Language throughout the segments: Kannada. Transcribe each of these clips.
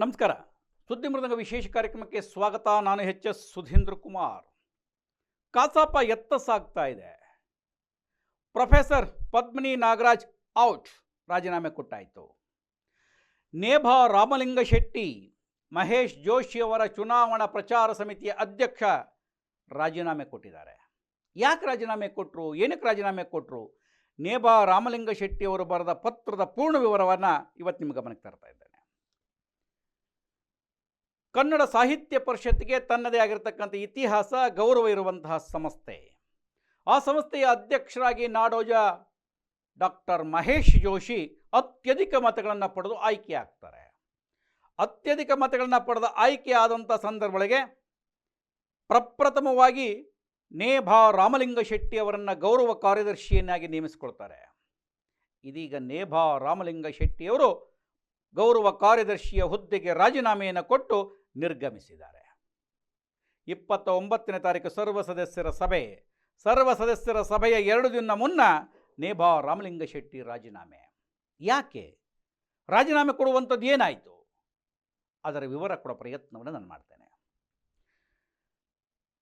ನಮಸ್ಕಾರ. ಸುದ್ದಿ ಮೃದಂಗ ವಿಶೇಷ ಕಾರ್ಯಕ್ರಮಕ್ಕೆ ಸ್ವಾಗತ. ನಾನು ಎಚ್ ಎಸ್ ಸುಧೀಂದ್ರ ಕುಮಾರ್. ಕಾಸಾಪ ಎತ್ತ ಸಾಗ್ತಾ ಇದೆ. Professor Padmini Nagaraj out. ರಾಜೀನಾಮೆ ಕೊಟ್ಟಾಯಿತು. ನೇಭಾ ರಾಮಲಿಂಗ ಶೆಟ್ಟಿ, ಮಹೇಶ್ ಜೋಶಿ ಅವರ ಚುನಾವಣಾ ಪ್ರಚಾರ ಸಮಿತಿಯ ಅಧ್ಯಕ್ಷ ರಾಜೀನಾಮೆ ಕೊಟ್ಟಿದ್ದಾರೆ. ಯಾಕೆ ರಾಜೀನಾಮೆ ಕೊಟ್ಟರು ಏನಕ್ಕೆ ರಾಜೀನಾಮೆ ಕೊಟ್ಟರು ನೇಭಾ ರಾಮಲಿಂಗ ಶೆಟ್ಟಿ ಅವರು ಬರೆದ ಪತ್ರದ ಪೂರ್ಣ ವಿವರವನ್ನು ಇವತ್ತು ನಿಮ್ಮ ಗಮನಕ್ಕೆ ತರ್ತಾ ಇದ್ದೇನೆ. ಕನ್ನಡ ಸಾಹಿತ್ಯ ಪರಿಷತ್ಗೆ ತನ್ನದೇ ಆಗಿರತಕ್ಕಂಥ ಇತಿಹಾಸ, ಗೌರವ ಇರುವಂತಹ ಸಂಸ್ಥೆ. ಆ ಸಂಸ್ಥೆಯ ಅಧ್ಯಕ್ಷರಾಗಿ ನಾಡೋಜ ಡಾಕ್ಟರ್ ಮಹೇಶ್ ಜೋಶಿ ಅತ್ಯಧಿಕ ಮತಗಳನ್ನು ಪಡೆದು ಆಯ್ಕೆ ಆಗ್ತಾರೆ. ಅತ್ಯಧಿಕ ಮತಗಳನ್ನು ಪಡೆದ ಆಯ್ಕೆ ಆದಂಥ ಸಂದರ್ಭಗಳಿಗೆ ಪ್ರಪ್ರಥಮವಾಗಿ ನೇಭಾ ರಾಮಲಿಂಗ ಶೆಟ್ಟಿ ಅವರನ್ನು ಗೌರವ ಕಾರ್ಯದರ್ಶಿಯನ್ನಾಗಿ ನೇಮಿಸಿಕೊಳ್ತಾರೆ. ಇದೀಗ ನೇಭಾ ರಾಮಲಿಂಗ ಶೆಟ್ಟಿಯವರು ಗೌರವ ಕಾರ್ಯದರ್ಶಿಯ ಹುದ್ದೆಗೆ ರಾಜೀನಾಮೆಯನ್ನು ಕೊಟ್ಟು ನಿರ್ಗಮಿಸಿದ್ದಾರೆ. ಇಪ್ಪತ್ತ ಒಂಬತ್ತನೇ ತಾರೀಕು ಸರ್ವ ಸದಸ್ಯರ ಸಭೆ. ಸರ್ವ ಸದಸ್ಯರ ಸಭೆಯ ಎರಡು ದಿನ ಮುನ್ನ ನೇಭಾ ರಾಮಲಿಂಗ ಶೆಟ್ಟಿ ರಾಜೀನಾಮೆ. ಯಾಕೆ? ರಾಜೀನಾಮೆ ಕೊಡುವಂಥದ್ದು ಏನಾಯಿತು? ಅದರ ವಿವರ ಕೊಡೋ ಪ್ರಯತ್ನವನ್ನು ನಾನು ಮಾಡ್ತೇನೆ.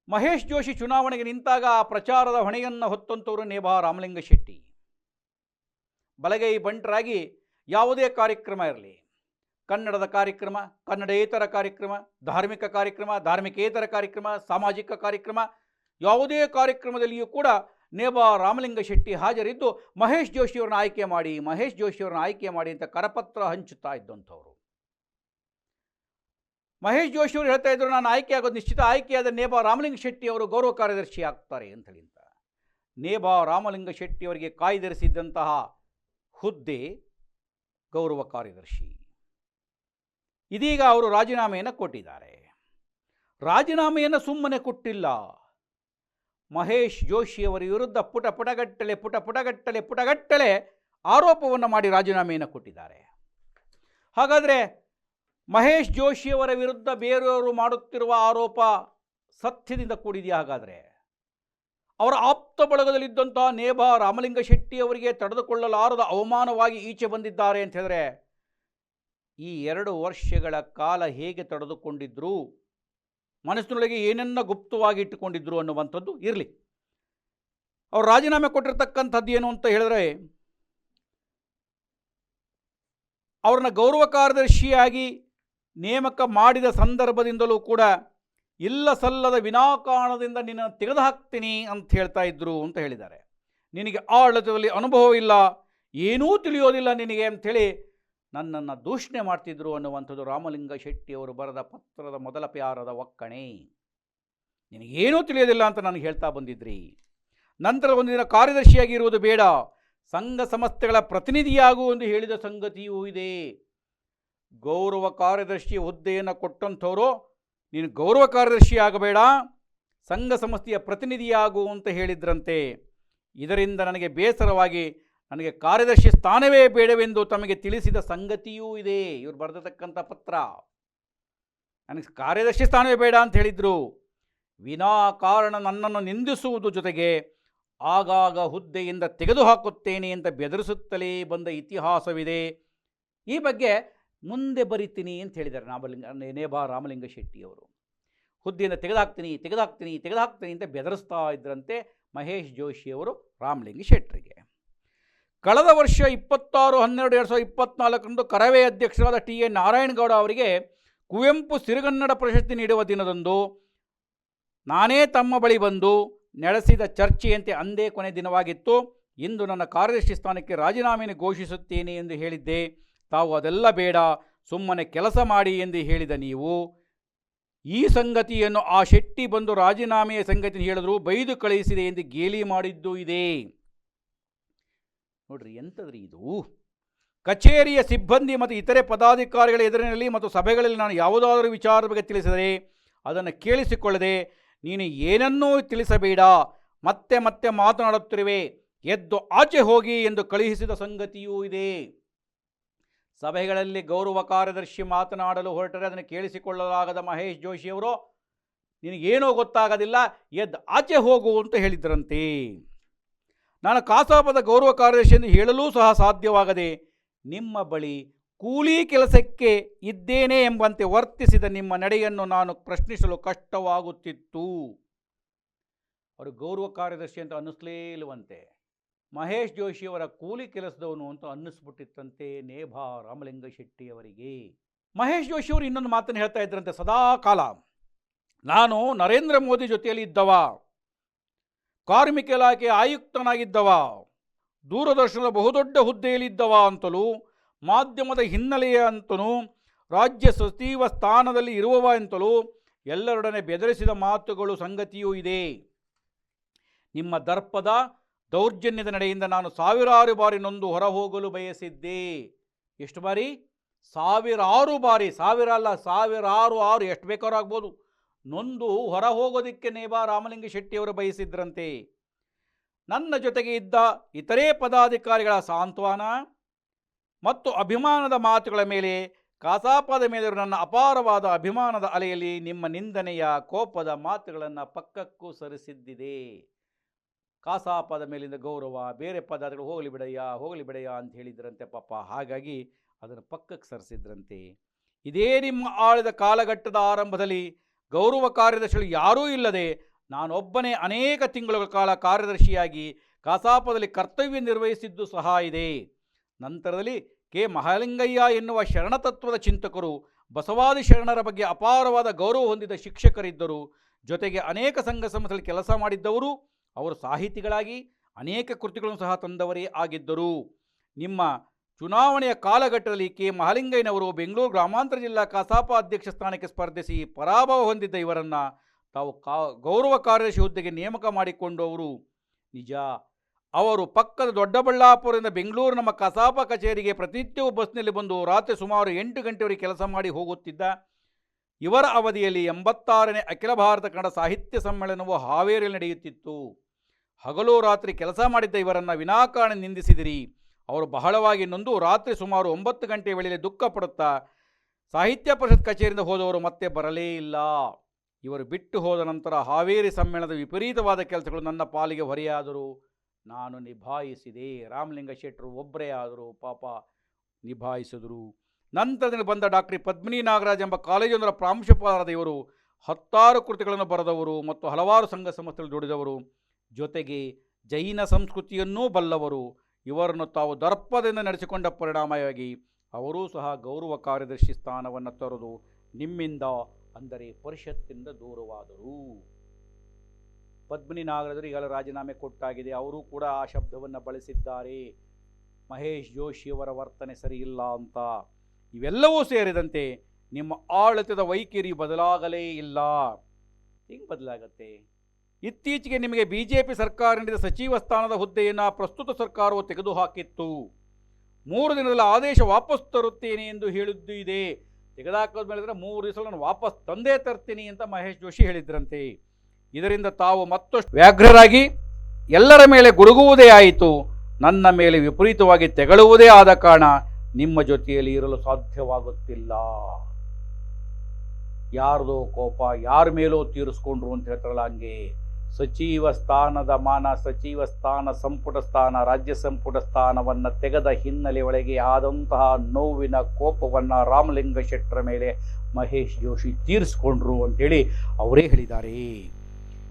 ಮಹೇಶ್ ಜೋಶಿ ಚುನಾವಣೆಗೆ ನಿಂತಾಗ ಆ ಪ್ರಚಾರದ ಹೊಣೆಯನ್ನು ಹೊತ್ತಂತವರು ನೇಭಾ ರಾಮಲಿಂಗ ಶೆಟ್ಟಿ. ಬಲಗೈ ಬಂಟರಾಗಿ ಯಾವುದೇ ಕಾರ್ಯಕ್ರಮ ಇರಲಿ. ಕನ್ನಡದ ಕಾರ್ಯಕ್ರಮ, ಕನ್ನಡೇತರ ಕಾರ್ಯಕ್ರಮ, ಧಾರ್ಮಿಕ ಕಾರ್ಯಕ್ರಮ, ಧಾರ್ಮಿಕೇತರ ಕಾರ್ಯಕ್ರಮ, ಸಾಮಾಜಿಕ ಕಾರ್ಯಕ್ರಮ, ಯಾವುದೇ ಕಾರ್ಯಕ್ರಮದಲ್ಲಿಯೂ ಕೂಡ ನೇಬಾ ರಾಮಲಿಂಗ ಶೆಟ್ಟಿ ಹಾಜರಿದ್ದು ಮಹೇಶ್ ಜೋಶಿಯವ್ರನ್ನ ಆಯ್ಕೆ ಮಾಡಿ, ಮಹೇಶ್ ಜೋಶಿಯವ್ರನ್ನ ಆಯ್ಕೆ ಮಾಡಿ ಅಂತ ಕರಪತ್ರ ಹಂಚುತ್ತಾ ಇದ್ದಂಥವ್ರು. ಮಹೇಶ್ ಜೋಶಿಯವರು ಹೇಳ್ತಾ ಇದ್ರು, ನಾನು ಆಯ್ಕೆ ಆಗೋದು ನಿಶ್ಚಿತ, ಆಯ್ಕೆಯಾದ ನೇಬಾ ರಾಮಲಿಂಗ ಶೆಟ್ಟಿ ಅವರು ಗೌರವ ಕಾರ್ಯದರ್ಶಿ ಆಗ್ತಾರೆ ಅಂತ ನೇಬಾ ರಾಮಲಿಂಗ ಶೆಟ್ಟಿ ಅವರಿಗೆ ಕಾಯ್ದಿರಿಸಿದ್ದಂತಹ ಹುದ್ದೆ ಗೌರವ ಕಾರ್ಯದರ್ಶಿ. ಇದೀಗ ಅವರು ರಾಜೀನಾಮೆಯನ್ನು ಕೊಟ್ಟಿದ್ದಾರೆ. ರಾಜೀನಾಮೆಯನ್ನು ಸುಮ್ಮನೆ ಕೊಟ್ಟಿಲ್ಲ. ಮಹೇಶ್ ಜೋಶಿಯವರ ವಿರುದ್ಧ ಪುಟ ಪುಟಗಟ್ಟಲೆ ಪುಟ ಪುಟಗಟ್ಟಲೆ ಪುಟಗಟ್ಟಲೆ ಆರೋಪವನ್ನು ಮಾಡಿ ರಾಜೀನಾಮೆಯನ್ನು ಕೊಟ್ಟಿದ್ದಾರೆ. ಹಾಗಾದರೆ ಮಹೇಶ್ ಜೋಶಿಯವರ ವಿರುದ್ಧ ಬೇರೆಯವರು ಮಾಡುತ್ತಿರುವ ಆರೋಪ ಸತ್ಯದಿಂದ ಕೂಡಿದೆಯಾ ಹಾಗಾದರೆ? ಅವರ ಆಪ್ತ ಬಳಗದಲ್ಲಿದ್ದಂಥ ನೇಭಾ ರಾಮಲಿಂಗ ಶೆಟ್ಟಿ ಅವರಿಗೆ ತಡೆದುಕೊಳ್ಳಲಾರದ ಅವಮಾನವಾಗಿ ಈಚೆ ಬಂದಿದ್ದಾರೆ ಅಂತ ಹೇಳಿದ್ರೆ ಈ ಎರಡು ವರ್ಷಗಳ ಕಾಲ ಹೇಗೆ ತಡೆದುಕೊಂಡಿದ್ರು? ಮನಸ್ಸಿನೊಳಗೆ ಏನನ್ನ ಗುಪ್ತವಾಗಿ ಇಟ್ಟುಕೊಂಡಿದ್ರು ಅನ್ನುವಂಥದ್ದು ಇರಲಿ. ಅವ್ರು ರಾಜೀನಾಮೆ ಕೊಟ್ಟಿರ್ತಕ್ಕಂಥದ್ದು ಏನು ಅಂತ ಹೇಳಿದ್ರೆ, ಅವ್ರನ್ನ ಗೌರವ ಕಾರ್ಯದರ್ಶಿಯಾಗಿ ನೇಮಕ ಮಾಡಿದ ಸಂದರ್ಭದಿಂದಲೂ ಕೂಡ ಇಲ್ಲ ಸಲ್ಲದ ವಿನಾಕಾರಣದಿಂದ ನಿನ್ನ ತೆಗೆದು ಹಾಕ್ತೀನಿ ಅಂತ ಹೇಳ್ತಾ ಇದ್ರು ಅಂತ ಹೇಳಿದ್ದಾರೆ. ನಿನಗೆ ಆಡಳಿತದಲ್ಲಿ ಅನುಭವ ಇಲ್ಲ ಏನೂ ತಿಳಿಯೋದಿಲ್ಲ ನಿನಗೆ ಅಂಥೇಳಿ ನನ್ನನ್ನು ದೂಷಣೆ ಮಾಡ್ತಿದ್ರು ಅನ್ನುವಂಥದ್ದು ರಾಮಲಿಂಗ ಶೆಟ್ಟಿಯವರು ಬರೆದ ಪತ್ರದ ಮೊದಲ ಪ್ಯಾರದ ಒಕ್ಕಣೆ. ನಿನಗೇನೂ ತಿಳಿಯೋದಿಲ್ಲ ಅಂತ ನನಗೆ ಹೇಳ್ತಾ ಬಂದಿದ್ರಿ. ನಂತರ ಒಂದು ದಿನ ಕಾರ್ಯದರ್ಶಿಯಾಗಿ ಇರುವುದು ಬೇಡ. ಸಂಘ ಸಂಸ್ಥೆಗಳ ಪ್ರತಿನಿಧಿಯಾಗು ಎಂದು ಹೇಳಿದ ಸಂಗತಿಯೂ ಇದೆ. ಗೌರವ ಕಾರ್ಯದರ್ಶಿ ಹುದ್ದೆಯನ್ನು ಕೊಟ್ಟಂಥವರು ನೀನು ಗೌರವ ಕಾರ್ಯದರ್ಶಿ ಆಗಬೇಡ, ಸಂಘ ಸಂಸ್ಥೆಯ ಪ್ರತಿನಿಧಿಯಾಗು ಅಂತ ಹೇಳಿದ್ರಂತೆ. ಇದರಿಂದ ನನಗೆ ಬೇಸರವಾಗಿ ನನಗೆ ಕಾರ್ಯದರ್ಶಿ ಸ್ಥಾನವೇ ಬೇಡವೆಂದು ತಮಗೆ ತಿಳಿಸಿದ ಸಂಗತಿಯೂ ಇದೆ. ಇವರು ಬರೆದತಕ್ಕಂಥ ಪತ್ರ. ನನಗೆ ಕಾರ್ಯದರ್ಶಿ ಸ್ಥಾನವೇ ಬೇಡ ಅಂತ ಹೇಳಿದರು. ವಿನಾಕಾರಣ ನನ್ನನ್ನು ನಿಂದಿಸುವುದು ಜೊತೆಗೆ ಆಗಾಗ ಹುದ್ದೆಯಿಂದ ತೆಗೆದುಹಾಕುತ್ತೇನೆ ಅಂತ ಬೆದರಿಸುತ್ತಲೇ ಬಂದ ಇತಿಹಾಸವಿದೆ. ಈ ಬಗ್ಗೆ ಮುಂದೆ ಬರಿತೀನಿ ಅಂತ ಹೇಳಿದ್ದಾರೆ ರಾಮಲಿಂಗ ನೇಬಾ ರಾಮಲಿಂಗ ಶೆಟ್ಟಿಯವರು ಹುದ್ದೆಯಿಂದ ತೆಗೆದಾಕ್ತೀನಿ ತೆಗೆದಾಕ್ತೀನಿ ತೆಗೆದಾಕ್ತೀನಿ ಅಂತ ಬೆದರಿಸ್ತಾ ಇದ್ರಂತೆ ಮಹೇಶ್ ಜೋಶಿಯವರು ರಾಮಲಿಂಗ ಶೆಟ್ಟರಿಗೆ ಕಳೆದ ವರ್ಷ ಇಪ್ಪತ್ತಾರು, ಹನ್ನೆರಡು, ಎರಡು ಸಾವಿರದ ಇಪ್ಪತ್ನಾಲ್ಕರಂದು ಕರವೇ ಅಧ್ಯಕ್ಷರಾದ ಟಿ ಎ ನಾರಾಯಣಗೌಡ ಅವರಿಗೆ ಕುವೆಂಪು ಸಿರಿಗನ್ನಡ ಪ್ರಶಸ್ತಿ ನೀಡುವ ದಿನದಂದು ನಾನೇ ತಮ್ಮ ಬಳಿ ಬಂದು ನಡೆಸಿದ ಚರ್ಚೆಯಂತೆ ಅಂದೇ ಕೊನೆ ದಿನವಾಗಿತ್ತು. ಇಂದು ನನ್ನ ಕಾರ್ಯದರ್ಶಿ ಸ್ಥಾನಕ್ಕೆ ರಾಜೀನಾಮೆಯನ್ನು ಘೋಷಿಸುತ್ತೇನೆ ಎಂದು ಹೇಳಿದ್ದೆ. ತಾವು ಅದೆಲ್ಲ ಬೇಡ, ಸುಮ್ಮನೆ ಕೆಲಸ ಮಾಡಿ ಎಂದು ಹೇಳಿದ ನೀವು. ಈ ಸಂಗತಿಯನ್ನು ಆ ಶೆಟ್ಟಿ ಬಂದು ರಾಜೀನಾಮೆಯ ಸಂಗತಿ ಹೇಳಿದ್ರು ಬೈದು ಕಳುಹಿಸಿದೆ ಎಂದು ಗೇಲಿ ಮಾಡಿದ್ದೂ ಇದೆ. ನೋಡ್ರಿ ಎಂಥದ್ರಿ ಇದು? ಕಚೇರಿಯ ಸಿಬ್ಬಂದಿ ಮತ್ತು ಇತರೆ ಪದಾಧಿಕಾರಿಗಳ ಎದುರಿನಲ್ಲಿ ಮತ್ತು ಸಭೆಗಳಲ್ಲಿ ನಾನು ಯಾವುದಾದರೂ ವಿಚಾರದ ಬಗ್ಗೆ ತಿಳಿಸಿದರೆ ಅದನ್ನು ಕೇಳಿಸಿಕೊಳ್ಳದೆ, ನೀನು ಏನನ್ನೂ ತಿಳಿಸಬೇಡ, ಮತ್ತೆ ಮತ್ತೆ ಮಾತನಾಡುತ್ತಿರುವೆ, ಎದ್ದು ಆಚೆ ಹೋಗಿ ಎಂದು ಕಳುಹಿಸಿದ ಸಂಗತಿಯೂ ಇದೆ. ಸಭೆಗಳಲ್ಲಿ ಗೌರವ ಕಾರ್ಯದರ್ಶಿ ಮಾತನಾಡಲು ಹೊರಟರೆ ಅದನ್ನು ಕೇಳಿಸಿಕೊಳ್ಳಲಾಗದ ಮಹೇಶ್ ಜೋಶಿಯವರು ನಿನಗೇನೋ ಗೊತ್ತಾಗೋದಿಲ್ಲ, ಎದ್ದು ಆಚೆ ಹೋಗು ಅಂತ ಹೇಳಿದ್ರಂತೆ ನಾನು ಕಾಸಾಪದ ಗೌರವ ಕಾರ್ಯದರ್ಶಿ ಎಂದು ಹೇಳಲೂ ಸಹ ಸಾಧ್ಯವಾಗದೆ ನಿಮ್ಮ ಬಳಿ ಕೂಲಿ ಕೆಲಸಕ್ಕೆ ಇದ್ದೇನೆ ಎಂಬಂತೆ ವರ್ತಿಸಿದ ನಿಮ್ಮ ನಡೆಯನ್ನು ನಾನು ಪ್ರಶ್ನಿಸಲು ಕಷ್ಟವಾಗುತ್ತಿತ್ತು. ಅವರು ಗೌರವ ಕಾರ್ಯದರ್ಶಿ ಅಂತ ಅನ್ನಿಸ್ಲೇ ಇಲ್ಲವಂತೆ ಮಹೇಶ್ ಜೋಶಿಯವರ ಕೂಲಿ ಕೆಲಸದವನು ಅಂತ ಅನ್ನಿಸ್ಬಿಟ್ಟಿತ್ತಂತೆ ನೇಭಾ ರಾಮಲಿಂಗ ಶೆಟ್ಟಿಯವರಿಗೆ ಮಹೇಶ್ ಜೋಶಿಯವರು ಇನ್ನೊಂದು ಮಾತನ್ನು ಹೇಳ್ತಾ ಇದ್ರಂತೆ ಸದಾ ಕಾಲ. ನಾನು ನರೇಂದ್ರ ಮೋದಿ ಜೊತೆಯಲ್ಲಿ ಇದ್ದವ. ಕಾರ್ಮಿಕ ಇಲಾಖೆ ಆಯುಕ್ತನಾಗಿದ್ದವ, ದೂರದರ್ಶನದ ಬಹುದೊಡ್ಡ ಹುದ್ದೆಯಲ್ಲಿದ್ದವ ಅಂತಲೂ, ಮಾಧ್ಯಮದ ಹಿನ್ನೆಲೆಯ ಅಂತಲೂ, ರಾಜ್ಯ ಸಚಿವ ಸ್ಥಾನದಲ್ಲಿ ಇರುವವ ಅಂತಲೂ ಎಲ್ಲರೊಡನೆ ಬೆದರಿಸಿದ ಮಾತುಗಳು ಸಂಗತಿಯೂ ಇದೆ. ನಿಮ್ಮ ದರ್ಪದ ದೌರ್ಜನ್ಯದ ನಡೆಯಿಂದ ನಾನು ಸಾವಿರಾರು ಬಾರಿ ನೊಂದು ಹೊರಹೋಗಲು ಬಯಸಿದ್ದೆ. ಎಷ್ಟು ಬಾರಿ? ಸಾವಿರಾರು ಬಾರಿ, ಸಾವಿರ ಅಲ್ಲ, ಸಾವಿರಾರು ಆರು, ಎಷ್ಟು ಬೇಕಾದ್ರೂ ಆಗ್ಬೋದು. ನೊಂದು ಹೊರ ಹೋಗೋದಕ್ಕೆ ನೇಬಾ ರಾಮಲಿಂಗ ಶೆಟ್ಟಿಯವರು ಬಯಸಿದ್ರಂತೆ. ನನ್ನ ಜೊತೆಗೆ ಇದ್ದ ಇತರೆ ಪದಾಧಿಕಾರಿಗಳ ಸಾಂತ್ವನ ಮತ್ತು ಅಭಿಮಾನದ ಮಾತುಗಳ ಮೇಲೆ ಕಾಸಾಪದ ಮೇಲೆ ನನ್ನ ಅಪಾರವಾದ ಅಭಿಮಾನದ ಅಲೆಯಲ್ಲಿ ನಿಮ್ಮ ನಿಂದನೆಯ ಕೋಪದ ಮಾತುಗಳನ್ನು ಪಕ್ಕಕ್ಕೂ ಸರಿಸಿದ್ದಿದೆ. ಕಾಸಾಪದ ಮೇಲಿಂದ ಗೌರವ, ಬೇರೆ ಪದಾರ್ಥಗಳು ಹೋಗಲಿ ಬಿಡಯ್ಯ ಹೋಗಲಿ ಬಿಡಯ್ಯ ಅಂತ ಹೇಳಿದ್ರಂತೆ ಪಾಪ. ಹಾಗಾಗಿ ಅದನ್ನು ಪಕ್ಕಕ್ಕೆ ಸರಿಸಿದ್ರಂತೆ. ಇದೇ ನಿಮ್ಮ ಆಳಿದ ಕಾಲಘಟ್ಟದ ಆರಂಭದಲ್ಲಿ ಗೌರವ ಕಾರ್ಯದರ್ಶಿಗಳು ಯಾರೂ ಇಲ್ಲದೆ ನಾನೊಬ್ಬನೇ ಅನೇಕ ತಿಂಗಳ ಕಾಲ ಕಾರ್ಯದರ್ಶಿಯಾಗಿ ಕಾಸಾಪದಲ್ಲಿ ಕರ್ತವ್ಯ ನಿರ್ವಹಿಸಿದ್ದು ಸಹ ಇದೆ. ನಂತರದಲ್ಲಿ ಕೆ. ಮಹಾಲಿಂಗಯ್ಯ ಎನ್ನುವ ಶರಣತತ್ವದ ಚಿಂತಕರು, ಬಸವಾದಿ ಶರಣರ ಬಗ್ಗೆ ಅಪಾರವಾದ ಗೌರವ ಹೊಂದಿದ ಶಿಕ್ಷಕರಿದ್ದರು. ಜೊತೆಗೆ ಅನೇಕ ಸಂಘ ಸಂಸ್ಥೆಗಳಲ್ಲಿ ಕೆಲಸ ಮಾಡಿದ್ದವರು, ಅವರು ಸಾಹಿತಿಗಳಾಗಿ ಅನೇಕ ಕೃತಿಗಳನ್ನು ಸಹ ತಂದವರೇ ಆಗಿದ್ದರು. ನಿಮ್ಮ ಚುನಾವಣೆಯ ಕಾಲಘಟ್ಟದಲ್ಲಿ ಕೆ. ಮಹಾಲಿಂಗಯ್ಯನವರು ಬೆಂಗಳೂರು ಗ್ರಾಮಾಂತರ ಜಿಲ್ಲಾ ಕಸಾಪ ಅಧ್ಯಕ್ಷ ಸ್ಥಾನಕ್ಕೆ ಸ್ಪರ್ಧಿಸಿ ಪರಾಭವ ಹೊಂದಿದ್ದ ಇವರನ್ನು ತಾವು ಕಾ, ಗೌರವ ಕಾರ್ಯದರ್ಶಿ ಹುದ್ದೆಗೆ ನೇಮಕ ಮಾಡಿಕೊಂಡವರು. ನಿಜ. ಅವರು ಪಕ್ಕದ ದೊಡ್ಡಬಳ್ಳಾಪುರದಿಂದ ಬೆಂಗಳೂರು ನಮ್ಮ ಕಸಾಪ ಕಚೇರಿಗೆ ಪ್ರತಿನಿತ್ಯವೂ ಬಸ್ನಲ್ಲಿ ಬಂದು ರಾತ್ರಿ ಸುಮಾರು ಎಂಟು ಗಂಟೆವರೆಗೆ ಕೆಲಸ ಮಾಡಿ ಹೋಗುತ್ತಿದ್ದ ಇವರ ಅವಧಿಯಲ್ಲಿ ಎಂಬತ್ತಾರನೇ ಅಖಿಲ ಭಾರತ ಕನ್ನಡ ಸಾಹಿತ್ಯ ಸಮ್ಮೇಳನವು ಹಾವೇರಿಯಲ್ಲಿ ನಡೆಯುತ್ತಿತ್ತು. ಹಗಲು ರಾತ್ರಿ ಕೆಲಸ ಮಾಡಿದ್ದ ಇವರನ್ನು ವಿನಾಕಾರಣ ನಿಂದಿಸಿದಿರಿ. ಅವರು ಬಹಳವಾಗಿ ನೊಂದು ರಾತ್ರಿ ಸುಮಾರು ಒಂಬತ್ತು ಗಂಟೆ ವೇಳೆಯಲ್ಲಿ ದುಃಖ ಪಡುತ್ತಾ ಸಾಹಿತ್ಯ ಪರಿಷತ್ ಕಚೇರಿಯಿಂದ ಹೋದವರು ಮತ್ತೆ ಬರಲೇ ಇಲ್ಲ. ಇವರು ಬಿಟ್ಟು ಹೋದ ನಂತರ ಹಾವೇರಿ ಸಮ್ಮೇಳನದ ವಿಪರೀತವಾದ ಕೆಲಸಗಳು ನನ್ನ ಪಾಲಿಗೆ ಹೊರೆಯಾದರು ನಾನು ನಿಭಾಯಿಸಿದೆ. ರಾಮಲಿಂಗ ಶೆಟ್ಟರು ಒಬ್ಬರೇ ಆದರು ಪಾಪ ನಿಭಾಯಿಸಿದರು. ನಂತರದಲ್ಲಿ ಬಂದ ಡಾಕ್ಟ್ರಿ ಪದ್ಮಿನಿ ನಾಗರಾಜ್ ಎಂಬ ಕಾಲೇಜೊಂದರ ಪ್ರಾಂಶುಪಾಲರಾದ ಇವರು ಹತ್ತಾರು ಕೃತಿಗಳನ್ನು ಬರೆದವರು ಮತ್ತು ಹಲವಾರು ಸಂಘ ಸಂಸ್ಥೆಗಳು ದುಡಿದವರು. ಜೊತೆಗೆ ಜೈನ ಸಂಸ್ಕೃತಿಯನ್ನೂ ಬಲ್ಲವರು. ಇವರನ್ನು ತಾವು ದರ್ಪದಿಂದ ನಡೆಸಿಕೊಂಡ ಪರಿಣಾಮವಾಗಿ ಅವರೂ ಸಹ ಗೌರವ ಕಾರ್ಯದರ್ಶಿ ಸ್ಥಾನವನ್ನು ತೊರೆದು ನಿಮ್ಮಿಂದ ಅಂದರೆ ಪರಿಷತ್ತಿನಿಂದ ದೂರವಾದರು. ಪದ್ಮಿನಿ ನಾಗರಾಜರು ಈಗಲೇ ರಾಜೀನಾಮೆ ಕೊಟ್ಟಾಗಿದೆ. ಅವರೂ ಕೂಡ ಆ ಶಬ್ದವನ್ನು ಬಳಸಿದ್ದಾರೆ. ಮಹೇಶ್ ಜೋಶಿಯವರ ವರ್ತನೆ ಸರಿಯಿಲ್ಲ ಅಂತ. ಇವೆಲ್ಲವೂ ಸೇರಿದಂತೆ ನಿಮ್ಮ ಆಳತದ ವೈಖರಿ ಬದಲಾಗಲೇ ಇಲ್ಲ. ಹೆಂಗೆ ಬದಲಾಗತ್ತೆ? ಇತ್ತೀಚೆಗೆ ನಿಮಗೆ ಬಿ ಜೆ ಪಿ ಸರ್ಕಾರ ನೀಡಿದ ಸಚಿವ ಸ್ಥಾನದ ಹುದ್ದೆಯನ್ನು ಪ್ರಸ್ತುತ ಸರ್ಕಾರವು ತೆಗೆದುಹಾಕಿತ್ತು. ಮೂರು ದಿನದಲ್ಲಿ ಆದೇಶ ವಾಪಸ್ ತರುತ್ತೇನೆ ಎಂದು ಹೇಳಿದ್ದು ಇದೆ. ತೆಗೆದುಹಾಕೋದ ಮೇಲೆ ಮೂರು ದಿವಸ ನಾನು ವಾಪಸ್ ತಂದೇ ತರ್ತೀನಿ ಅಂತ ಮಹೇಶ್ ಜೋಶಿ ಹೇಳಿದ್ರಂತೆ. ಇದರಿಂದ ತಾವು ಮತ್ತಷ್ಟು ವ್ಯಾಘ್ರರಾಗಿ ಎಲ್ಲರ ಮೇಲೆ ಗುಡುಗುವುದೇ ಆಯಿತು. ನನ್ನ ಮೇಲೆ ವಿಪರೀತವಾಗಿ ತೆಗಳುವುದೇ ಆದ ಕಾರಣ ನಿಮ್ಮ ಜೊತೆಯಲ್ಲಿ ಇರಲು ಸಾಧ್ಯವಾಗುತ್ತಿಲ್ಲ. ಯಾರದೋ ಕೋಪ ಯಾರ ಮೇಲೋ ತೀರಿಸ್ಕೊಂಡ್ರು ಅಂತ ಹೇಳ್ತಾರಲ್ಲ ಹಂಗೆ. ಸಚಿವ ಸ್ಥಾನದ ಮಾನ, ಸಚಿವ ಸ್ಥಾನ, ಸಂಪುಟ ಸ್ಥಾನ, ರಾಜ್ಯ ಸಂಪುಟ ಸ್ಥಾನವನ್ನು ತೆಗೆದ ಹಿನ್ನೆಲೆ ಒಳಗೆ ಆದಂತಹ ನೋವಿನ ಕೋಪವನ್ನು ರಾಮಲಿಂಗ ಶೆಟ್ಟರ ಮೇಲೆ ಮಹೇಶ್ ಜೋಶಿ ತೀರಿಸ್ಕೊಂಡ್ರು ಅಂತೇಳಿ ಅವರೇ ಹೇಳಿದ್ದಾರೆ.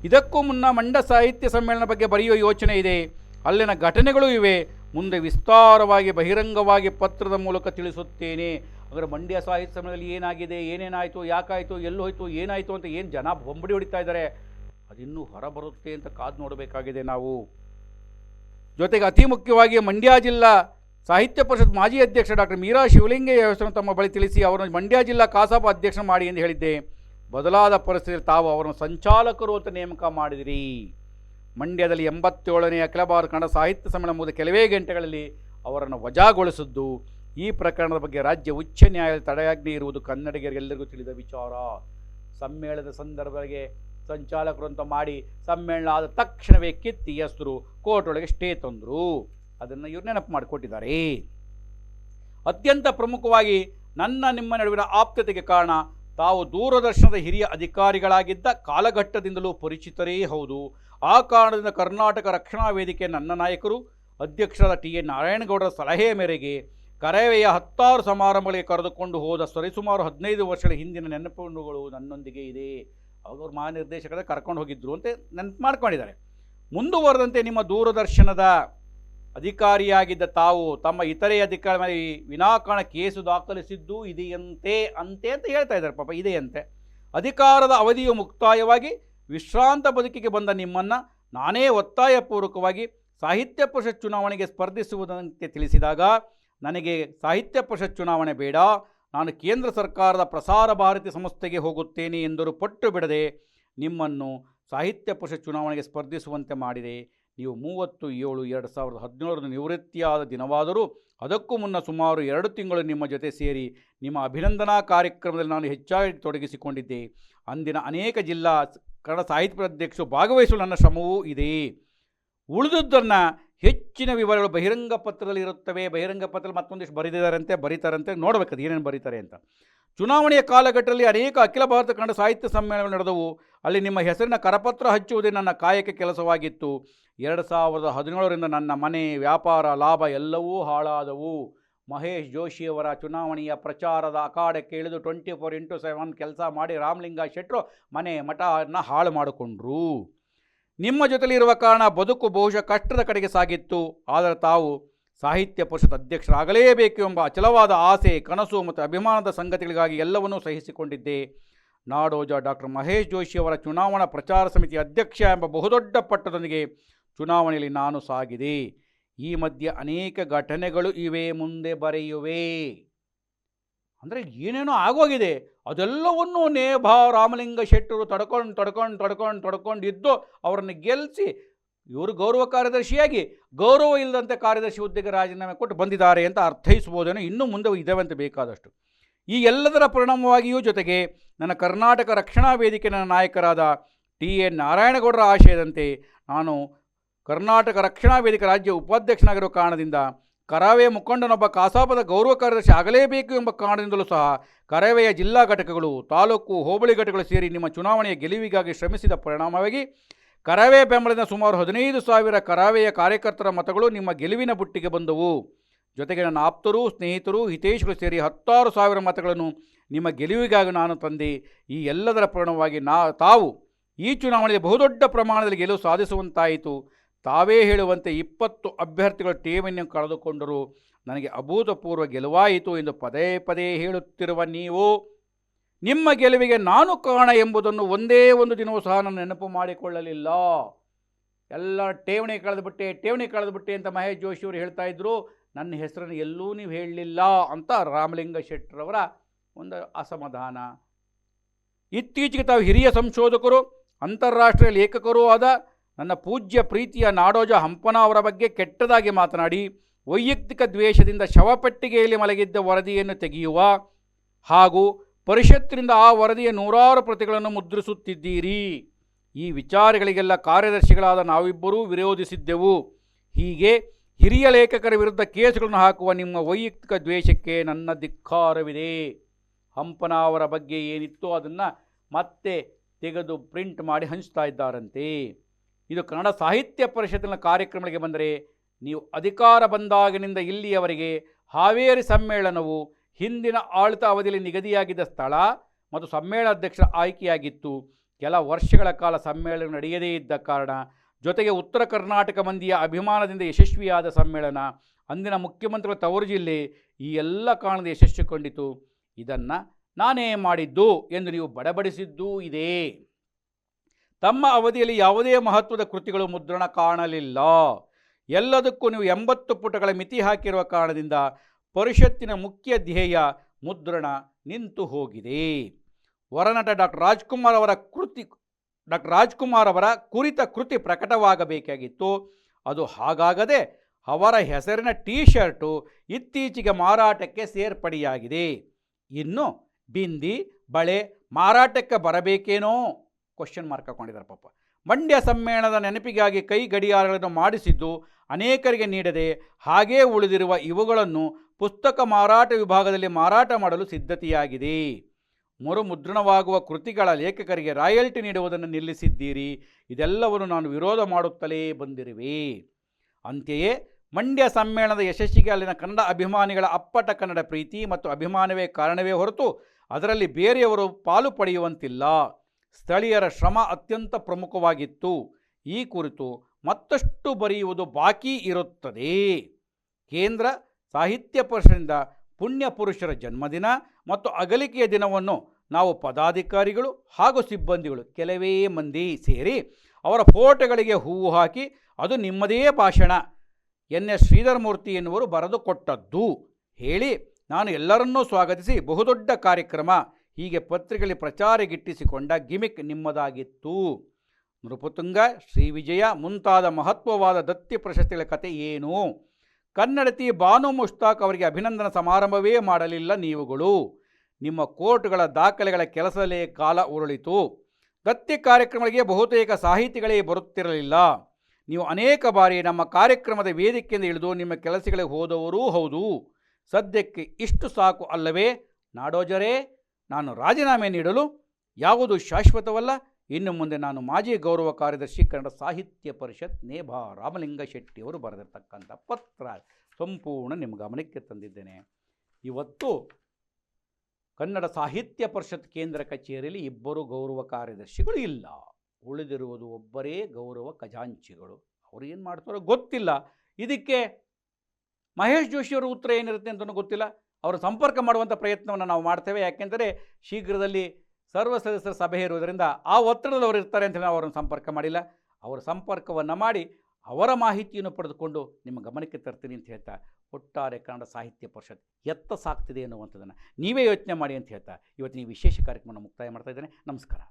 ಇದಕ್ಕೂ ಮುನ್ನ ಮಂಡ ಸಾಹಿತ್ಯ ಸಮ್ಮೇಳನ ಬಗ್ಗೆ ಬರೆಯುವ ಯೋಚನೆ ಇದೆ. ಅಲ್ಲಿನ ಘಟನೆಗಳು ಇವೆ. ಮುಂದೆ ವಿಸ್ತಾರವಾಗಿ, ಬಹಿರಂಗವಾಗಿ ಪತ್ರದ ಮೂಲಕ ತಿಳಿಸುತ್ತೇನೆ. ಅಂದರೆ ಮಂಡ್ಯ ಸಾಹಿತ್ಯ ಸಮ್ಮೇಳನದಲ್ಲಿ ಏನಾಗಿದೆ, ಏನೇನಾಯಿತು, ಯಾಕಾಯಿತು ಎಲ್ಲಿ ಹೋಯಿತು ಏನಾಯಿತು ಅಂತ ಏನು ಜನ ಬೊಂಬಡಿ ಹೊಡಿತಾ ಇದ್ದಾರೆ. ಅದಿನ್ನೂ ಹೊರಬರುತ್ತೆ ಅಂತ ಕಾದು ನೋಡಬೇಕಾಗಿದೆ ನಾವು. ಜೊತೆಗೆ ಅತಿ ಮುಖ್ಯವಾಗಿ ಮಂಡ್ಯ ಜಿಲ್ಲಾ ಸಾಹಿತ್ಯ ಪರಿಷತ್ ಮಾಜಿ ಅಧ್ಯಕ್ಷ ಡಾಕ್ಟರ್ ಮೀರಾ ಶಿವಲಿಂಗಯ್ಯ ಹೆಸರನ್ನು ತಮ್ಮ ಬಳಿ ತಿಳಿಸಿ ಅವರನ್ನು ಮಂಡ್ಯ ಜಿಲ್ಲಾ ಕಾಸಾಪ ಅಧ್ಯಕ್ಷ ಮಾಡಿ ಎಂದು ಹೇಳಿದ್ದೆ. ಬದಲಾದ ಪರಿಸ್ಥಿತಿಯಲ್ಲಿ ತಾವು ಅವರನ್ನು ಸಂಚಾಲಕರು ಅಂತ ನೇಮಕ ಮಾಡಿದಿರಿ. ಮಂಡ್ಯದಲ್ಲಿ ಎಂಬತ್ತೇಳನೇ ಅಖಿಲ ಭಾರತ ಕನ್ನಡ ಸಾಹಿತ್ಯ ಸಮ್ಮೇಳನ ಮುಗಿದ ಕೆಲವೇ ಗಂಟೆಗಳಲ್ಲಿ ಅವರನ್ನು ವಜಾಗೊಳಿಸಿದ್ದು, ಈ ಪ್ರಕರಣದ ಬಗ್ಗೆ ರಾಜ್ಯ ಉಚ್ಚ ನ್ಯಾಯಾಲಯ ತಡೆಯಾಜ್ಞೆ ಇರುವುದು ಕನ್ನಡಿಗರಿಗೆಲ್ಲರಿಗೂ ತಿಳಿದ ವಿಚಾರ. ಸಮ್ಮೇಳನದ ಸಂದರ್ಭಗಳಿಗೆ ಸಂಚಾಲಕರು ಅಂತ ಮಾಡಿ ಸಮ್ಮೇಳನ ಆದ ತಕ್ಷಣವೇ ಕಿತ್ತಿ ಹೆಸರು ಕೋರ್ಟ್ ಒಳಗೆ ಸ್ಟೇ ತಂದರು. ಅದನ್ನು ಇವ್ರು ನೆನಪು ಮಾಡಿಕೊಟ್ಟಿದ್ದಾರೆ. ಅತ್ಯಂತ ಪ್ರಮುಖವಾಗಿ ನನ್ನ ನಿಮ್ಮ ನಡುವಿನ ಆಪ್ತತೆಗೆ ಕಾರಣ ತಾವು ದೂರದರ್ಶನದ ಹಿರಿಯ ಅಧಿಕಾರಿಗಳಾಗಿದ್ದ ಕಾಲಘಟ್ಟದಿಂದಲೂ ಪರಿಚಿತರೇ ಹೌದು. ಆ ಕಾರಣದಿಂದ ಕರ್ನಾಟಕ ರಕ್ಷಣಾ ವೇದಿಕೆ ನನ್ನ ನಾಯಕರು, ಅಧ್ಯಕ್ಷರಾದ ಟಿ ಎ ನಾರಾಯಣಗೌಡರ ಸಲಹೆಯ ಮೇರೆಗೆ ಕರವೆಯ ಹತ್ತಾರು ಸಮಾರಂಭಗಳಿಗೆ ಕರೆದುಕೊಂಡು ಹೋದ ಸರಿಸುಮಾರು ಹದಿನೈದು ವರ್ಷಗಳ ಹಿಂದಿನ ನೆನಪುಗಳು ನನ್ನೊಂದಿಗೆ ಇದೆ. ಅವ್ರು ಮಹಾನಿರ್ದೇಶಕರ ಕರ್ಕೊಂಡು ಹೋಗಿದ್ರು ಅಂತ ನೆನಪು ಮಾಡ್ಕೊಂಡಿದ್ದಾರೆ. ಮುಂದುವರೆದಂತೆ ನಿಮ್ಮ ದೂರದರ್ಶನದ ಅಧಿಕಾರಿಯಾಗಿದ್ದ ತಾವು ತಮ್ಮ ಇತರೆ ಅಧಿಕಾರಿ ಮೇಲೆ ವಿನಾಕಾರಣ ಕೇಸು ದಾಖಲಿಸಿದ್ದು ಇದೆಯಂತೆ, ಅಂತೆ ಅಂತ ಹೇಳ್ತಾ ಇದ್ದಾರೆ. ಪಾಪ ಇದೆಯಂತೆ. ಅಧಿಕಾರದ ಅವಧಿಯು ಮುಕ್ತಾಯವಾಗಿ ವಿಶ್ರಾಂತ ಬದುಕಿಗೆ ಬಂದ ನಿಮ್ಮನ್ನು ನಾನೇ ಒತ್ತಾಯಪೂರ್ವಕವಾಗಿ ಸಾಹಿತ್ಯ ಪರಿಷತ್ ಚುನಾವಣೆಗೆ ಸ್ಪರ್ಧಿಸುವುದಂತೆ ತಿಳಿಸಿದಾಗ ನನಗೆ ಸಾಹಿತ್ಯ ಪರಿಷತ್ ಚುನಾವಣೆ ಬೇಡ ನಾನು ಕೇಂದ್ರ ಸರ್ಕಾರದ ಪ್ರಸಾರ ಭಾರತಿ ಸಂಸ್ಥೆಗೆ ಹೋಗುತ್ತೇನೆ ಎಂದರು ಪಟ್ಟು ಬಿಡದೆ ನಿಮ್ಮನ್ನು ಸಾಹಿತ್ಯ ಪುರುಷ ಚುನಾವಣೆಗೆ ಸ್ಪರ್ಧಿಸುವಂತೆ ಮಾಡಿದೆ. ನೀವು ಮೂವತ್ತು ಏಳು ಎರಡು ಸಾವಿರದ ಹದಿನೇಳರ ನಿವೃತ್ತಿಯಾದ ದಿನವಾದರೂ ಅದಕ್ಕೂ ಮುನ್ನ ಸುಮಾರು ಎರಡು ತಿಂಗಳು ನಿಮ್ಮ ಜೊತೆ ಸೇರಿ ನಿಮ್ಮ ಅಭಿನಂದನಾ ಕಾರ್ಯಕ್ರಮದಲ್ಲಿ ನಾನು ಹೆಚ್ಚಾಗಿ ತೊಡಗಿಸಿಕೊಂಡಿದ್ದೆ. ಅಂದಿನ ಅನೇಕ ಜಿಲ್ಲಾ ಕನ್ನಡ ಸಾಹಿತ್ಯ ಅಧ್ಯಕ್ಷರು ಭಾಗವಹಿಸಲು ನನ್ನ ಶ್ರಮವೂ ಇದೆ. ಉಳಿದುದನ್ನು ಹೆಚ್ಚಿನ ವಿವರಗಳು ಬಹಿರಂಗ ಪತ್ರದಲ್ಲಿ ಇರುತ್ತವೆ. ಬಹಿರಂಗ ಪತ್ರದಲ್ಲಿ ಮತ್ತೊಂದಿಷ್ಟು ಬರೆದಿದ್ದಾರಂತೆ, ಬರೀತಾರಂತೆ. ನೋಡಬೇಕದು, ಏನೇನು ಬರೀತಾರೆ ಅಂತ. ಚುನಾವಣೆಯ ಕಾಲಘಟ್ಟದಲ್ಲಿ ಅನೇಕ ಅಖಿಲ ಭಾರತ ಕನ್ನಡ ಸಾಹಿತ್ಯ ಸಮ್ಮೇಳನಗಳು ನಡೆದವು. ಅಲ್ಲಿ ನಿಮ್ಮ ಹೆಸರಿನ ಕರಪತ್ರ ಹಚ್ಚುವುದೇ ನನ್ನ ಕಾಯಕ ಕೆಲಸವಾಗಿತ್ತು. ಎರಡು ಸಾವಿರದ ಹದಿನೇಳರಿಂದ ನನ್ನ ಮನೆ, ವ್ಯಾಪಾರ, ಲಾಭ ಎಲ್ಲವೂ ಹಾಳಾದವು. ಮಹೇಶ್ ಜೋಶಿಯವರ ಚುನಾವಣೆಯ ಪ್ರಚಾರದ ಅಖಾಡಕ್ಕೆ ಇಳಿದು ಟ್ವೆಂಟಿ ಫೋರ್ ಇಂಟು ಸೆವೆನ್ ಕೆಲಸ ಮಾಡಿ ರಾಮಲಿಂಗ ಶೆಟ್ಟರು ಮನೆ ಮಠವನ್ನು ಹಾಳು ಮಾಡಿಕೊಂಡ್ರು. ನಿಮ್ಮ ಜೊತೆಲಿರುವ ಕಾರಣ ಬದುಕು ಬಹುಶಃ ಕಷ್ಟದ ಕಡೆಗೆ ಸಾಗಿತ್ತು. ಆದರೆ ತಾವು ಸಾಹಿತ್ಯ ಪರಿಷತ್ ಅಧ್ಯಕ್ಷರಾಗಲೇಬೇಕು ಎಂಬ ಅಚಲವಾದ ಆಸೆ, ಕನಸು ಮತ್ತು ಅಭಿಮಾನದ ಸಂಗತಿಗಳಿಗಾಗಿ ಎಲ್ಲವನ್ನೂ ಸಹಿಸಿಕೊಂಡಿದ್ದೆ. ನಾಡೋಜ ಡಾಕ್ಟರ್ ಮಹೇಶ್ ಜೋಶಿಯವರ ಚುನಾವಣಾ ಪ್ರಚಾರ ಸಮಿತಿ ಅಧ್ಯಕ್ಷ ಎಂಬ ಬಹುದೊಡ್ಡ ಪಟ್ಟದೊಂದಿಗೆ ಚುನಾವಣೆಯಲ್ಲಿ ನಾನು ಸಾಗಿದೆ. ಈ ಮಧ್ಯೆ ಅನೇಕ ಘಟನೆಗಳು ಇವೆ, ಮುಂದೆ ಬರೆಯುವೆ. ಅಂದರೆ ಏನೇನೋ ಆಗೋಗಿದೆ, ಅದೆಲ್ಲವನ್ನೂ ನೇಭಾ ರಾಮಲಿಂಗ ಶೆಟ್ಟರು ತಡ್ಕೊಂಡು ತಡ್ಕೊಂಡು ತಡ್ಕೊಂಡು ತಡ್ಕೊಂಡು ಇದ್ದು ಅವರನ್ನು ಗೆಲ್ಲಿಸಿ ಇವರು ಗೌರವ ಕಾರ್ಯದರ್ಶಿಯಾಗಿ, ಗೌರವ ಇಲ್ಲದಂತೆ ಕಾರ್ಯದರ್ಶಿ ಹುದ್ದೆಗೆ ರಾಜೀನಾಮೆ ಕೊಟ್ಟು ಬಂದಿದ್ದಾರೆ ಅಂತ ಅರ್ಥೈಸ್ಬೋದೇನೋ ಇನ್ನೂ ಮುಂದೆ ಇದ್ದಾವೆ ಅಂತ ಬೇಕಾದಷ್ಟು. ಈ ಎಲ್ಲದರ ಪರಿಣಾಮವಾಗಿಯೂ ಜೊತೆಗೆ ನನ್ನ ಕರ್ನಾಟಕ ರಕ್ಷಣಾ ವೇದಿಕೆ ನಾಯಕರಾದ ಟಿ ಎನ್ ನಾರಾಯಣಗೌಡರ ಆಶಯದಂತೆ ನಾನು ಕರ್ನಾಟಕ ರಕ್ಷಣಾ ವೇದಿಕೆ ರಾಜ್ಯ ಉಪಾಧ್ಯಕ್ಷನಾಗಿರೋ ಕಾರಣದಿಂದ ಕರಾವೆಯ ಮುಖಂಡನೊಬ್ಬ ಕಾಸಾಪದ ಗೌರವ ಕಾರ್ಯದರ್ಶಿ ಆಗಲೇಬೇಕು ಎಂಬ ಕಾರಣದಿಂದಲೂ ಸಹ ಕರಾವೆಯ ಜಿಲ್ಲಾ ಘಟಕಗಳು, ತಾಲೂಕು ಹೋಬಳಿ ಘಟಕಗಳು ಸೇರಿ ನಿಮ್ಮ ಚುನಾವಣೆಯ ಗೆಲುವಿಗಾಗಿ ಶ್ರಮಿಸಿದ ಪರಿಣಾಮವಾಗಿ ಕರಾವೆ ಬೆಂಬಲದಿಂದ ಸುಮಾರು ಹದಿನೈದು ಸಾವಿರ ಕರಾವೆಯ ಕಾರ್ಯಕರ್ತರ ಮತಗಳು ನಿಮ್ಮ ಗೆಲುವಿನ ಬುಟ್ಟಿಗೆ ಬಂದವು. ಜೊತೆಗೆ ನನ್ನ ಆಪ್ತರು, ಸ್ನೇಹಿತರು, ಹಿತೈಷಿಗಳು ಸೇರಿ ಹತ್ತಾರು ಸಾವಿರ ಮತಗಳನ್ನು ನಿಮ್ಮ ಗೆಲುವಿಗಾಗಿ ನಾನು ತಂದೆ. ಈ ಎಲ್ಲದರ ಪರಿಣಾಮವಾಗಿ ನಾ ತಾವು ಈ ಚುನಾವಣೆಯಲ್ಲಿ ಬಹುದೊಡ್ಡ ಪ್ರಮಾಣದಲ್ಲಿ ಗೆಲುವು ಸಾಧಿಸುವಂತಾಯಿತು. ತಾವೇ ಹೇಳುವಂತೆ ಇಪ್ಪತ್ತು ಅಭ್ಯರ್ಥಿಗಳ ಟೀಮನ್ನು ಕಳೆದುಕೊಂಡರು. ನನಗೆ ಅಭೂತಪೂರ್ವ ಗೆಲುವಾಯಿತು ಎಂದು ಪದೇ ಪದೇ ಹೇಳುತ್ತಿರುವ ನೀವು, ನಿಮ್ಮ ಗೆಲುವಿಗೆ ನಾನು ಕಾರಣ ಎಂಬುದನ್ನು ಒಂದೇ ಒಂದು ದಿನವೂ ಸಹ ನಾನು ನೆನಪು ಮಾಡಿಕೊಳ್ಳಲಿಲ್ಲ. ಎಲ್ಲ ಠೇವಣಿ ಕಳೆದುಬಿಟ್ಟೆ ಠೇವಣಿ ಕಳೆದುಬಿಟ್ಟೆ ಅಂತ ಮಹೇಶ್ ಜೋಶಿಯವರು ಹೇಳ್ತಾ ಇದ್ದರು ನನ್ನ ಹೆಸರನ್ನು ಎಲ್ಲೂ ನೀವು ಹೇಳಲಿಲ್ಲ ಅಂತ ರಾಮಲಿಂಗ ಶೆಟ್ಟರವರ ಒಂದು ಅಸಮಾಧಾನ. ಇತ್ತೀಚೆಗೆ ತಾವು ಹಿರಿಯ ಸಂಶೋಧಕರು, ಅಂತಾರಾಷ್ಟ್ರೀಯ ಲೇಖಕರೂ ಆದ ನನ್ನ ಪೂಜ್ಯ ಪ್ರೀತಿಯ ನಾಡೋಜ ಹಂಪನ ಅವರ ಬಗ್ಗೆ ಕೆಟ್ಟದಾಗಿ ಮಾತನಾಡಿ, ವೈಯಕ್ತಿಕ ದ್ವೇಷದಿಂದ ಶವಪೆಟ್ಟಿಗೆಯಲ್ಲಿ ಮಲಗಿದ್ದ ವರದಿಯನ್ನು ತೆಗೆಯುವ ಹಾಗೂ ಪರಿಷತ್ತಿನಿಂದ ಆ ವರದಿಯ ನೂರಾರು ಪ್ರತಿಗಳನ್ನು ಮುದ್ರಿಸುತ್ತಿದ್ದೀರಿ. ಈ ವಿಚಾರಗಳಿಗೆಲ್ಲ ಕಾರ್ಯದರ್ಶಿಗಳಾದ ನಾವಿಬ್ಬರೂ ವಿರೋಧಿಸಿದ್ದೆವು. ಹೀಗೆ ಹಿರಿಯ ಲೇಖಕರ ವಿರುದ್ಧ ಕೇಸುಗಳನ್ನು ಹಾಕುವ ನಿಮ್ಮ ವೈಯಕ್ತಿಕ ದ್ವೇಷಕ್ಕೆ ನನ್ನ ಧಿಕ್ಕಾರವಿದೆ. ಹಂಪನ ಅವರ ಬಗ್ಗೆ ಏನಿತ್ತೋ ಅದನ್ನು ಮತ್ತೆ ತೆಗೆದು ಪ್ರಿಂಟ್ ಮಾಡಿ ಹಂಚ್ತಾ ಇದ್ದಾರಂತೆ. ಇದು ಕನ್ನಡ ಸಾಹಿತ್ಯ ಪರಿಷತ್ತಿನ ಕಾರ್ಯಕ್ರಮಗಳಿಗೆ ಬಂದರೆ ನೀವು ಅಧಿಕಾರ ಬಂದಾಗಿನಿಂದ ಇಲ್ಲಿಯವರೆಗೆ ಹಾವೇರಿ ಸಮ್ಮೇಳನವು ಹಿಂದಿನ ಆಳಿತ ಅವಧಿಯಲ್ಲಿ ನಿಗದಿಯಾಗಿದ್ದ ಸ್ಥಳ ಮತ್ತು ಸಮ್ಮೇಳನ ಅಧ್ಯಕ್ಷರ ಆಯ್ಕೆಯಾಗಿತ್ತು. ಕೆಲ ವರ್ಷಗಳ ಕಾಲ ಸಮ್ಮೇಳನ ನಡೆಯದೇ ಇದ್ದ ಕಾರಣ ಜೊತೆಗೆ ಉತ್ತರ ಕರ್ನಾಟಕ ಮಂದಿಯ ಅಭಿಮಾನದಿಂದ ಯಶಸ್ವಿಯಾದ ಸಮ್ಮೇಳನ ಅಂದಿನ ಮುಖ್ಯಮಂತ್ರಿಗಳ ತವರು ಜಿಲ್ಲೆ ಈ ಎಲ್ಲ ಕಾರಣದ ಯಶಸ್ಸು ಕಂಡಿತು ಇದನ್ನು ನಾನೇ ಮಾಡಿದ್ದು ಎಂದು ನೀವು ಬಡಬಡಿಸಿದ್ದೂ ಇದೆ. ತಮ್ಮ ಅವಧಿಯಲ್ಲಿ ಯಾವುದೇ ಮಹತ್ವದ ಕೃತಿಗಳು ಮುದ್ರಣ ಕಾಣಲಿಲ್ಲ. ಎಲ್ಲದಕ್ಕೂ ನೀವು ಎಂಬತ್ತು ಪುಟಗಳ ಮಿತಿ ಹಾಕಿರುವ ಕಾರಣದಿಂದ ಪರಿಷತ್ತಿನ ಮುಖ್ಯ ಧ್ಯೇಯ ಮುದ್ರಣ ನಿಂತು ಹೋಗಿದೆ. ವರನಟ ಡಾಕ್ಟರ್ ರಾಜ್ಕುಮಾರ್ ಅವರ ಕೃತಿ ಡಾಕ್ಟರ್ ರಾಜ್ಕುಮಾರ್ ಅವರ ಕುರಿತ ಕೃತಿ ಪ್ರಕಟವಾಗಬೇಕಾಗಿತ್ತು. ಅದು ಹಾಗಾಗದೆ ಅವರ ಹೆಸರಿನ ಟೀ ಶರ್ಟು ಇತ್ತೀಚೆಗೆ ಮಾರಾಟಕ್ಕೆ ಸೇರ್ಪಡೆಯಾಗಿದೆ. ಇನ್ನು ಬಿಂದಿ, ಬಳೆ ಮಾರಾಟಕ್ಕೆ ಬರಬೇಕೇನೋ? ಕ್ವಶನ್ ಮಾರ್ಕ್ ಹಾಕೊಂಡಿದ್ದಾರೆ ಪಾಪ. ಮಂಡ್ಯ ಸಮ್ಮೇಳನದ ನೆನಪಿಗಾಗಿ ಕೈ ಗಡಿಯಾರಗಳನ್ನು ಮಾಡಿಸಿದ್ದು ಅನೇಕರಿಗೆ ನೀಡದೆ ಹಾಗೇ ಉಳಿದಿರುವ ಇವುಗಳನ್ನು ಪುಸ್ತಕ ಮಾರಾಟ ವಿಭಾಗದಲ್ಲಿ ಮಾರಾಟ ಮಾಡಲು ಸಿದ್ಧತೆಯಾಗಿದೆ. ಮರು ಮುದ್ರಣವಾಗುವ ಕೃತಿಗಳ ಲೇಖಕರಿಗೆ ರಾಯಲ್ಟಿ ನೀಡುವುದನ್ನು ನಿಲ್ಲಿಸಿದ್ದೀರಿ. ಇದೆಲ್ಲವನ್ನು ನಾನು ವಿರೋಧ ಮಾಡುತ್ತಲೇ ಬಂದಿರುವೆ. ಅಂತೆಯೇ, ಮಂಡ್ಯ ಸಮ್ಮೇಳನದ ಯಶಸ್ಸಿಗೆ ಅಲ್ಲಿನ ಕನ್ನಡ ಅಭಿಮಾನಿಗಳ ಅಪ್ಪಟ ಕನ್ನಡ ಪ್ರೀತಿ ಮತ್ತು ಅಭಿಮಾನವೇ ಕಾರಣವೇ ಹೊರತು ಅದರಲ್ಲಿ ಬೇರೆಯವರು ಪಾಲು ಪಡೆಯುವಂತಿಲ್ಲ. ಸ್ಥಳೀಯರ ಶ್ರಮ ಅತ್ಯಂತ ಪ್ರಮುಖವಾಗಿತ್ತು. ಈ ಕುರಿತು ಮತ್ತಷ್ಟು ಬರೆಯುವುದು ಬಾಕಿ ಇರುತ್ತದೆ. ಕೇಂದ್ರ ಸಾಹಿತ್ಯ ಪರಿಷತ್ತಿನಿಂದ ಪುಣ್ಯ ಪುರುಷರ ಜನ್ಮದಿನ ಮತ್ತು ಅಗಲಿಕೆಯ ದಿನವನ್ನು ನಾವು ಪದಾಧಿಕಾರಿಗಳು ಹಾಗೂ ಸಿಬ್ಬಂದಿಗಳು ಕೆಲವೇ ಮಂದಿ ಸೇರಿ ಅವರ ಫೋಟೋಗಳಿಗೆ ಹೂವು ಹಾಕಿ ಅದು ನಿಮ್ಮದೇ ಭಾಷಣ. ಎನ್. ಎಸ್. ಶ್ರೀಧರಮೂರ್ತಿ ಎನ್ನುವರು ಬರೆದುಕೊಟ್ಟದ್ದು. ಹೇಳಿ ನಾನು ಎಲ್ಲರನ್ನೂ ಸ್ವಾಗತಿಸಿ ಬಹುದೊಡ್ಡ ಕಾರ್ಯಕ್ರಮ ಹೀಗೆ ಪತ್ರಿಕೆಯಲ್ಲಿ ಪ್ರಚಾರ ಗಿಟ್ಟಿಸಿಕೊಂಡ ಗಿಮಿಕ್ ನಿಮ್ಮದಾಗಿತ್ತು. ನೃಪತುಂಗ, ಶ್ರೀವಿಜಯ ಮುಂತಾದ ಮಹತ್ವವಾದ ದತ್ತಿ ಪ್ರಶಸ್ತಿಗಳ ಕತೆ ಏನು? ಕನ್ನಡತಿ ಬಾನು ಮುಷ್ತಾಕ್ ಅವರಿಗೆ ಅಭಿನಂದನ ಸಮಾರಂಭವೇ ಮಾಡಲಿಲ್ಲ ನೀವುಗಳು. ನಿಮ್ಮ ಕೋರ್ಟ್ಗಳ ದಾಖಲೆಗಳ ಕೆಲಸದಲ್ಲೇ ಕಾಲ ಉರುಳಿತು. ದತ್ತಿ ಕಾರ್ಯಕ್ರಮಗಳಿಗೆ ಬಹುತೇಕ ಸಾಹಿತಿಗಳೇ ಬರುತ್ತಿರಲಿಲ್ಲ. ನೀವು ಅನೇಕ ಬಾರಿ ನಮ್ಮ ಕಾರ್ಯಕ್ರಮದ ವೇದಿಕೆಯಿಂದ ಇಳಿದು ನಿಮ್ಮ ಕೆಲಸಗಳಿಗೆ ಹೋದವರೂ ಹೌದು. ಸದ್ಯಕ್ಕೆ ಇಷ್ಟು ಸಾಕು ಅಲ್ಲವೇ? ನಾಡೋಜರೇ ನಾನು ರಾಜೀನಾಮೆ ನೀಡಲು ಯಾವುದು ಶಾಶ್ವತವಲ್ಲ. ಇನ್ನು ಮುಂದೆ ನಾನು ಮಾಜಿ ಗೌರವ ಕಾರ್ಯದರ್ಶಿ ಕನ್ನಡ ಸಾಹಿತ್ಯ ಪರಿಷತ್ ನೇಭಾ ರಾಮಲಿಂಗ ಶೆಟ್ಟಿಯವರು ಬರೆದಿರ್ತಕ್ಕಂಥ ಪತ್ರ ಸಂಪೂರ್ಣ ನಿಮ್ಮ ಗಮನಕ್ಕೆ ತಂದಿದ್ದೇನೆ. ಇವತ್ತು ಕನ್ನಡ ಸಾಹಿತ್ಯ ಪರಿಷತ್ ಕೇಂದ್ರ ಕಚೇರಿಯಲ್ಲಿ ಇಬ್ಬರು ಗೌರವ ಕಾರ್ಯದರ್ಶಿಗಳು ಇಲ್ಲ. ಉಳಿದಿರುವುದು ಒಬ್ಬರೇ ಗೌರವ ಖಜಾಂಚಿಗಳು. ಅವರು ಏನು ಮಾಡ್ತಾರೋ ಗೊತ್ತಿಲ್ಲ. ಇದಕ್ಕೆ ಮಹೇಶ್ ಜೋಶಿಯವರ ಉತ್ತರ ಏನಿರುತ್ತೆ ಅಂತಲೂ ಗೊತ್ತಿಲ್ಲ. ಅವರು ಸಂಪರ್ಕ ಮಾಡುವಂಥ ಪ್ರಯತ್ನವನ್ನು ನಾವು ಮಾಡ್ತೇವೆ. ಯಾಕೆಂದರೆ ಶೀಘ್ರದಲ್ಲಿ ಸರ್ವ ಸದಸ್ಯರ ಸಭೆ ಇರುವುದರಿಂದ ಆ ಒತ್ತಡದಲ್ಲಿ ಅವರು ಇರ್ತಾರೆ ಅಂತ ನಾವು ಅವರನ್ನು ಸಂಪರ್ಕ ಮಾಡಿಲ್ಲ. ಅವರ ಸಂಪರ್ಕವನ್ನು ಮಾಡಿ ಅವರ ಮಾಹಿತಿಯನ್ನು ಪಡೆದುಕೊಂಡು ನಿಮ್ಮ ಗಮನಕ್ಕೆ ತರ್ತೀನಿ ಅಂತ ಹೇಳ್ತಾ ಒಟ್ಟಾರೆ ಕನ್ನಡ ಸಾಹಿತ್ಯ ಪರಿಷತ್ ಎತ್ತ ಸಾಕ್ತಿದೆ ಅನ್ನುವಂಥದ್ದನ್ನು ನೀವೇ ಯೋಚನೆ ಮಾಡಿ ಅಂತ ಹೇಳ್ತಾ ಇವತ್ತಿನ ಈ ವಿಶೇಷ ಕಾರ್ಯಕ್ರಮವನ್ನು ಮುಕ್ತಾಯ ಮಾಡ್ತಾ ಇದ್ದೇನೆ. ನಮಸ್ಕಾರ.